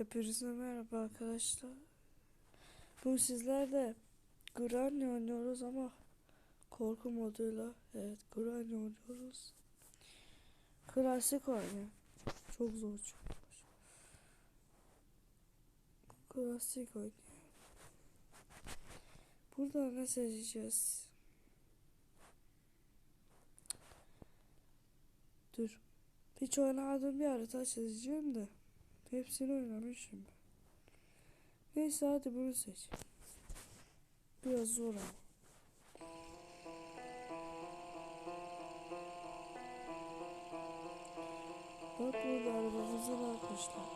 Hepinize merhaba arkadaşlar. Bu sizlerle Granny oynuyoruz ama korku moduyla. Evet Granny oynuyoruz. Klasik oyun. Çok zor çok. Klasik oyun. Burada ne seçeceğiz? Dur. Hiç oynamadığım bir harita çizeceğim de. Hepsini oynamışım. Neyse hadi bunu seç. Biraz zor ama. Bak burada arabamızı ne yapmışlar.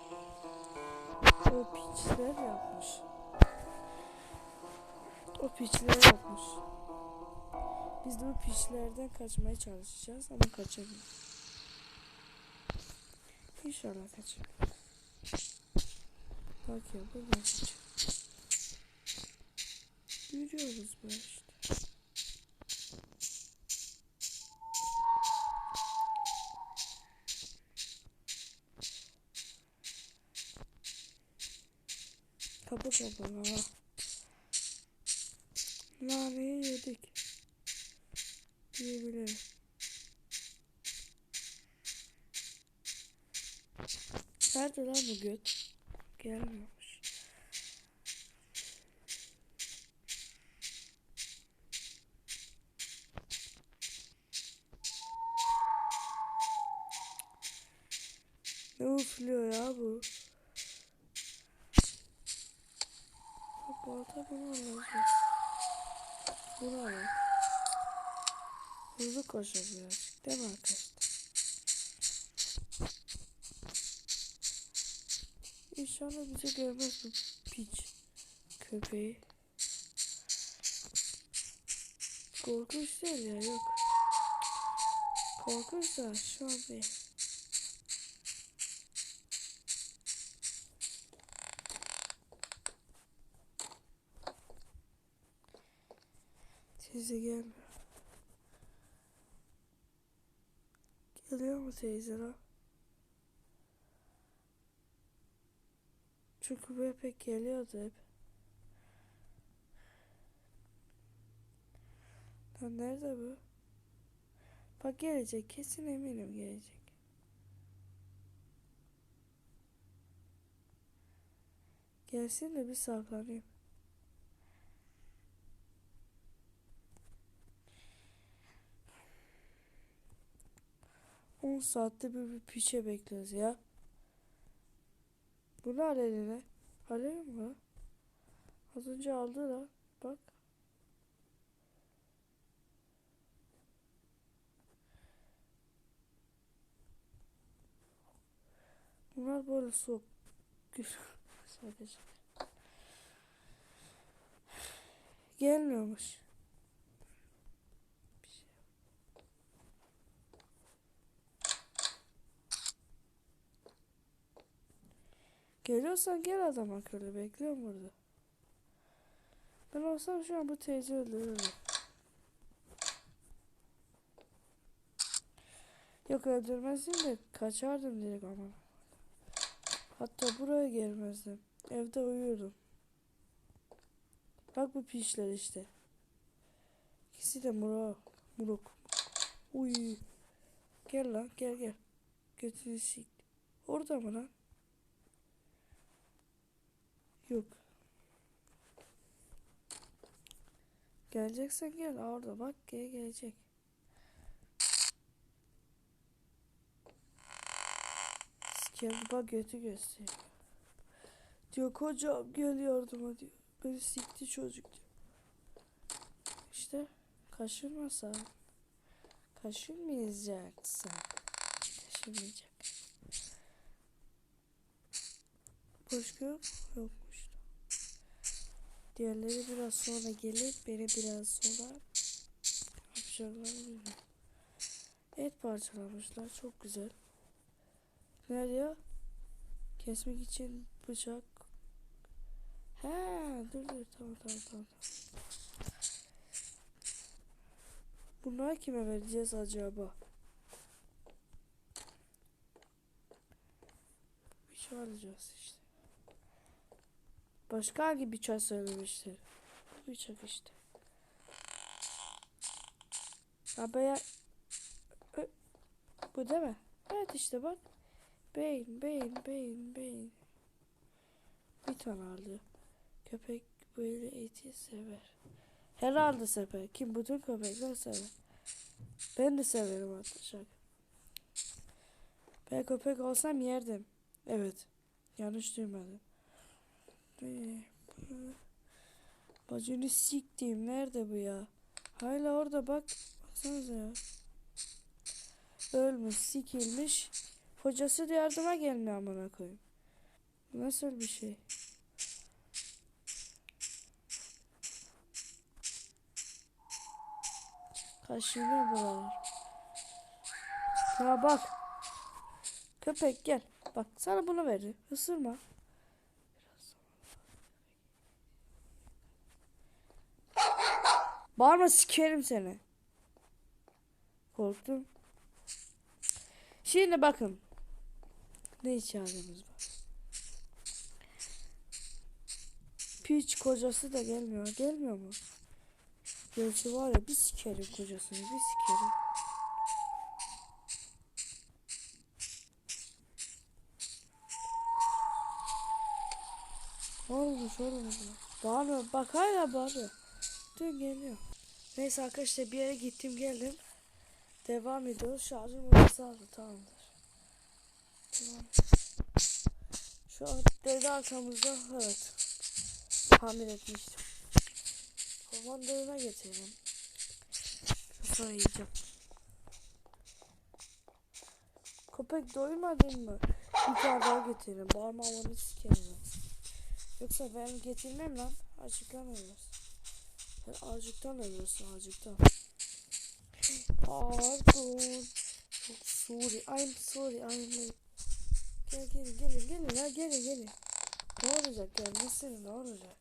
O piçler yapmış. O piçler yapmış. Biz de o piçlerden kaçmaya çalışacağız ama kaçamayız. İnşallah kaçamayız. Bak ya buradan kaçıyor. Yürüyoruz işte. Kapı kapalı ha. Naneyi yedik. Diyebilirim. Nerede lan bu göt? Gelmiyormuş. Ne ufluyor ya bu? Balta bunu. Bunu al. Hızlı birazcık değil mi arkadaşlar? İnşallah bizi görmez bu piç köpeği. Korkunç değil ya yok. Korkunç da şu an değil. Teyze gelmiyor. Geliyor mu teyze lan? Çünkü bu hep geliyordu hep. Lan nerede bu? Bak gelecek kesin eminim gelecek. Gelsin de bir saklanayım. On saatte bir, bir piçe bekliyoruz ya. Bu ne al eline? Alev mi? Az önce aldı da. Bak. Bunlar böyle soğuk. Sadece. Gelmiyormuş. Bir şey yok. Geliyorsan gel adam akıllı bekliyorum burada. Ben olsam şu an bu teyze öldürürdüm. Yok öldürmezdim de kaçardım direkt ama. Hatta buraya gelmezdim. Evde uyuyordum. Bak bu pişler işte. İkisi de murok. Murok. Uy. Gel lan gel gel. Götünü sik. Orada mı lan? Yok. Geleceksen gel orada bak gel gelecek. Sikem bak götü gösteriyor. Diyor kocam gel yardıma diyor. Beni sikti çocuk diyor. İşte kaşınmasan. Kaşınmayacaksın. Kaşınmayacak. Başka yok. Diğerleri biraz sonra gelir. Beni biraz sonra yapacaklar bilmiyorum. Et parçalamışlar. Çok güzel. Ne diyor? Kesmek için bıçak. He, dur dur tamam tamam tamam. Bunları kime vereceğiz acaba? Bir şey alacağız. Başka hangi bıçak söylemiştir? Bıçak işte. Ö- Bu değil mi? Evet işte bak. Beyin, beyin, beyin, beyin. Bir tane aldı. Köpek böyle eti sever. Herhalde sever. Kim bütün köpekler sever. Ben de severim arkadaşlar. Ben köpek olsam yerdim. Evet. Yanlış duymadım. Bu- Bacını siktiğim nerede bu ya? Hala orada bak. Baksanıza ya. Ölmüş, sikilmiş. Hocası da yardıma gelmiyor amına koyayım. Nasıl bir şey? Kaşınıyor buralar. Ya bak. Köpek gel. Bak sana bunu verir. Isırma. Bağırma sikerim seni. Korktum. Şimdi bakın. Ne çaremiz var. Piç kocası da gelmiyor. Gelmiyor mu? Gerçi var ya bir sikerim kocasını bir sikerim. Ne olmuş oğlum? Bağırıyor. Bağırıyor. Dün geliyor. Neyse arkadaşlar bir yere gittim geldim. Devam ediyoruz. Şarjım orası aldı. Tamamdır. Tamam. Şu an dede arkamızda. Evet. Tahmin etmiştim. Komandörüne getirelim. Sonra yiyeceğim. Köpek doymadın mı? Bir tane daha getirelim. Bağırmamanı sikerim. Yoksa ben getirmem lan. Açıktan ölüyoruz. Sen acıktan ölüyorsun acıktan. Pardon. Çok sorry. I'm sorry. I'm late. Gel gelin gelin gelin ya gelin gelin. Ne olacak gelmesene ne olacak?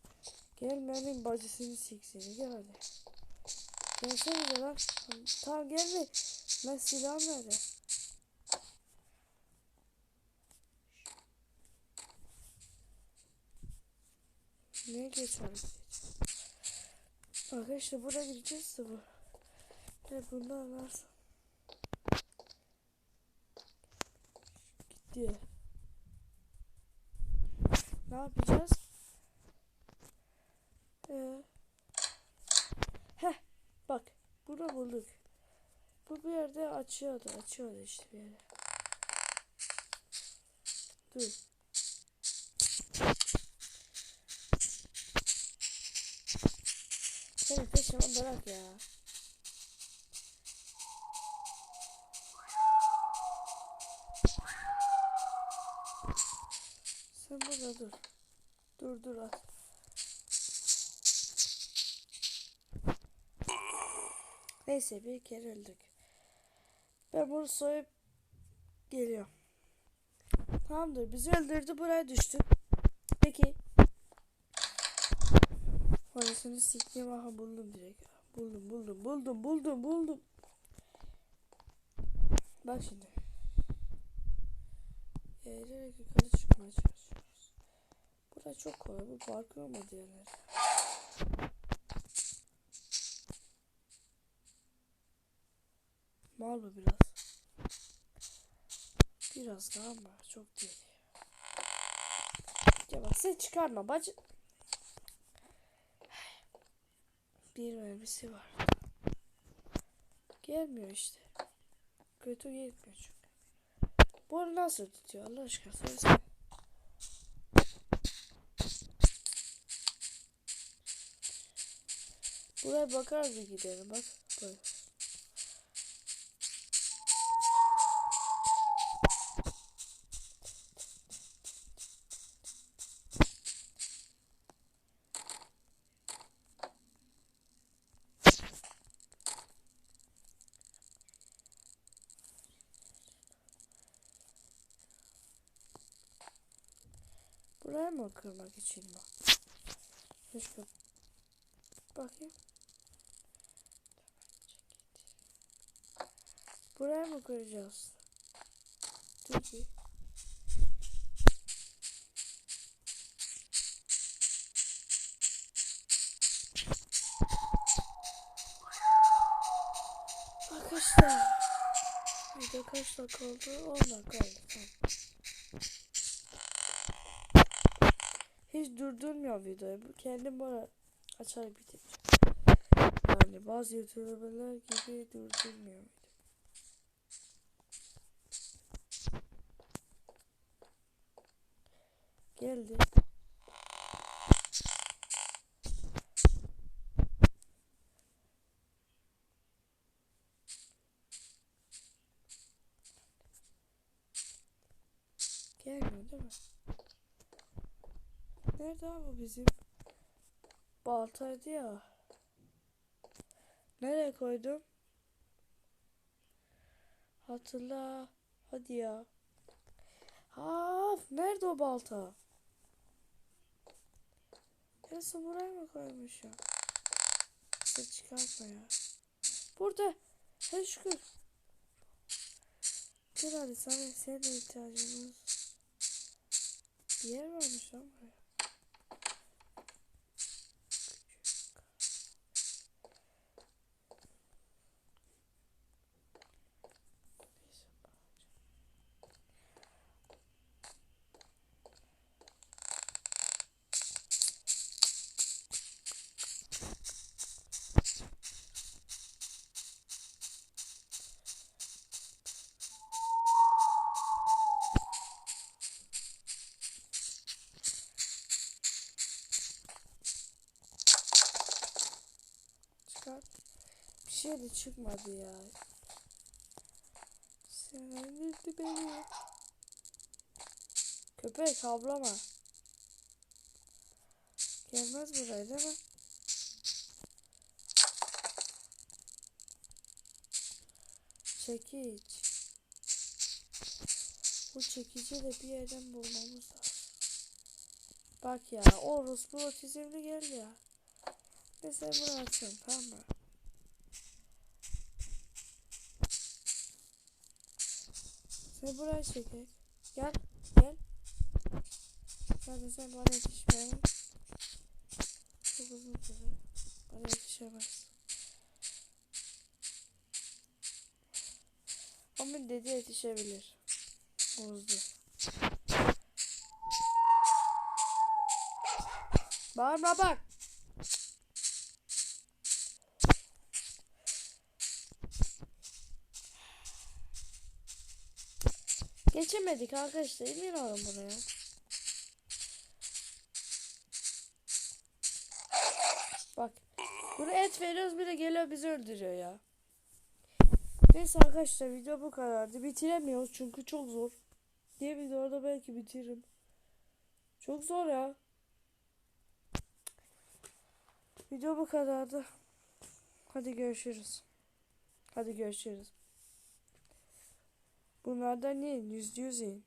Gelmenin bacısını sikseni gel hadi. Gelsene lan. Tamam gelme. Ben silahım nerede? Ne geçer? Arkadaşlar buraya gideceğiz de bu. Ne bundan varsa. Gitti. Ne yapacağız? Ee, heh bak bunu bulduk. Bu bir yerde açıyordu açıyordu işte bir yere. Dur. Peşime bırak ya. Sen burada dur. Dur dur at. Neyse bir kere öldük. Ben bunu soyup geliyorum. Tamamdır bizi öldürdü buraya düştük. Peki. Parasını siktiğim aha buldum direkt. Buldum buldum buldum buldum buldum. Bak şimdi. Eğilerek yukarı çıkmaya çalışıyoruz. Burası çok kolay. Bu parkur mu diyorlar. Mal bu biraz. Biraz daha ama çok değil. Ya bak sen çıkarma bacı. Bir mermisi var. Gelmiyor işte. Kötü gelmiyor çünkü. Bu nasıl tutuyor Allah aşkına söylesene. Buraya bakar bir gidelim bak. Böyle. Buraya mı kırmak için mi? Başka bakayım. Buraya mı kıracağız? Dur bir. Arkadaşlar. Video kaç dakika oldu? 10 dakika oldu. Tamam. Hiç durdurmuyor videoyu. Kendim böyle açar bitireceğim. Yani bazı youtuberlar gibi durdurmuyor. Geldi. Gelmiyor değil mi? Nerede abi bizim? Baltaydı ya. Nereye koydum? Hatırla. Hadi ya. Ha, nerede o balta? En son buraya mı koymuşum? Ses çıkartma ya. Burada. He şükür. Hadi sana senin ihtiyacımız. Bir yer varmış lan Çıkart. Bir şey de çıkmadı ya. Sen öldürdü beni. Köpek havlama. Gelmez buraya değil mi? Çekiç. Bu çekici de bir yerden bulmamız lazım. Bak ya, orospu otizmli gel ya. Mesela bunu açıyorum tamam mı? Sen buraya çekek. Gel, gel. Zaten sen bana yetişmeyemem. Çok uzun süre. Bana yetişemez. Ama dedi yetişebilir. Bozdu. Bağırma bak. Geçemedik arkadaşlar. Olun buraya. Bak. Buraya et veriyoruz bir de geliyor bizi öldürüyor ya. Neyse arkadaşlar video bu kadardı. Bitiremiyoruz çünkü çok zor. Diye videoda belki bitiririm. Çok zor ya. Video bu kadardı. Hadi görüşürüz. Hadi görüşürüz. Bunlardan yiyin. Yüzde yüz yiyin.